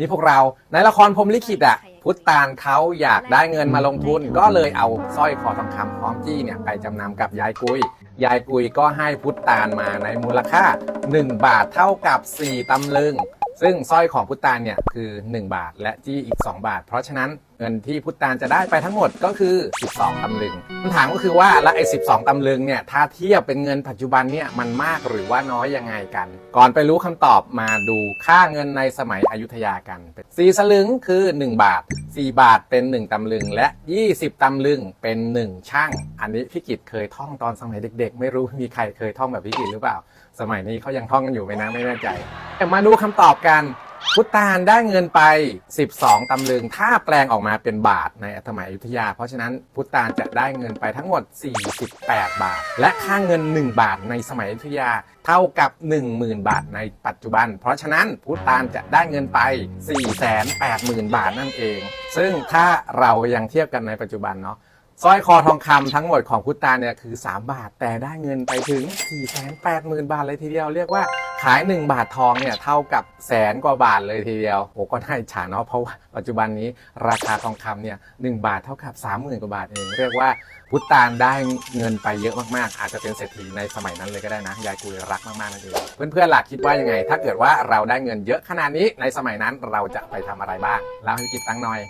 นี่พวกเราในละครพรหมลิขิตอะพุทธตาลเขาอยากได้เงินมาลงทุน ก็เลยเอาสร้อยคอทองคำพร้อมจี้เนี่ยไปจำนำกับยายกุย ยายกุยก็ให้พุทธตาลมาในมูลค่า 1 บาทเท่ากับ 4ตำลึง ซึ่งสร้อยของพุทธตาลเนี่ยคือ 1 บาทและจี้อีก 2 บาท เพราะฉะนั้น เงินที่พุทธาลจะได้ไปทั้งหมดก็คือ 12 ตำลึงคำถามก็คือว่าแล้วไอ้ 12 ตำลึงเนี่ยถ้าเทียบเป็นเงินปัจจุบันเนี่ยมันมากหรือว่าน้อยยังไงกัน ก่อนไปรู้คำตอบมาดูค่าเงินในสมัยอยุธยากันสี่สลึงคือ 1 บาท 4 บาทเป็น 1 ตำลึง และ 20 ตำลึงเป็น 1 ช่าง อันนี้พี่กิตเคยท่องตอนสมัยเด็ก ๆ ไม่รู้มีใครเคยท่องแบบพี่กิตหรือเปล่า สมัยนี้เขายังท่องกันอยู่ไหมนะไม่แน่ใจแต่มาดูคำตอบกัน พุทธานได้เงินไป 12 ตำลึง ถ้าแปลงออกมาเป็นบาทในสมัยอยุธยา เพราะฉะนั้นพุทธานจะได้เงินไปทั้งหมด 48 บาท และค่าเงิน 1 บาทในสมัยอยุธยา เท่ากับ 10,000 บาทในปัจจุบัน เพราะฉะนั้นพุทธานจะได้เงินไป 480,000 บาทนั่นเอง ซึ่งถ้าเรายังเทียบกันในปัจจุบันเนาะสร้อยคอทองคำทั้งหมดของพุทธาเนี่ยคือ 3 บาทแต่ได้เงินไปถึง 480,000 บาทเลยทีเดียวเรียกว่า ขาย 1 บาททองเนี่ยเท่ากับแสนกว่าบาทเลยทีเดียวโอ้ก็น่าอิจฉาเนาะเพราะว่าปัจจุบันนี้ราคาทองคำเนี่ยหบาทเท่ากับ 30,000กว่าบาทเองเรียกว่าพุทธานได้เงินไปเยอะมากๆ อาจจะเป็นเศรษฐีในสมัยนั้นเลยก็ได้นะ ยายกุยรักมากๆนั่นเองเพื่อนๆหลักคิดว่ายังไง ถ้าเกิดว่าเราได้เงินเยอะขนาดนี้ในสมัยนั้นเราจะไปทำอะไรบ้างเล่าให้กิจฟังหน่อย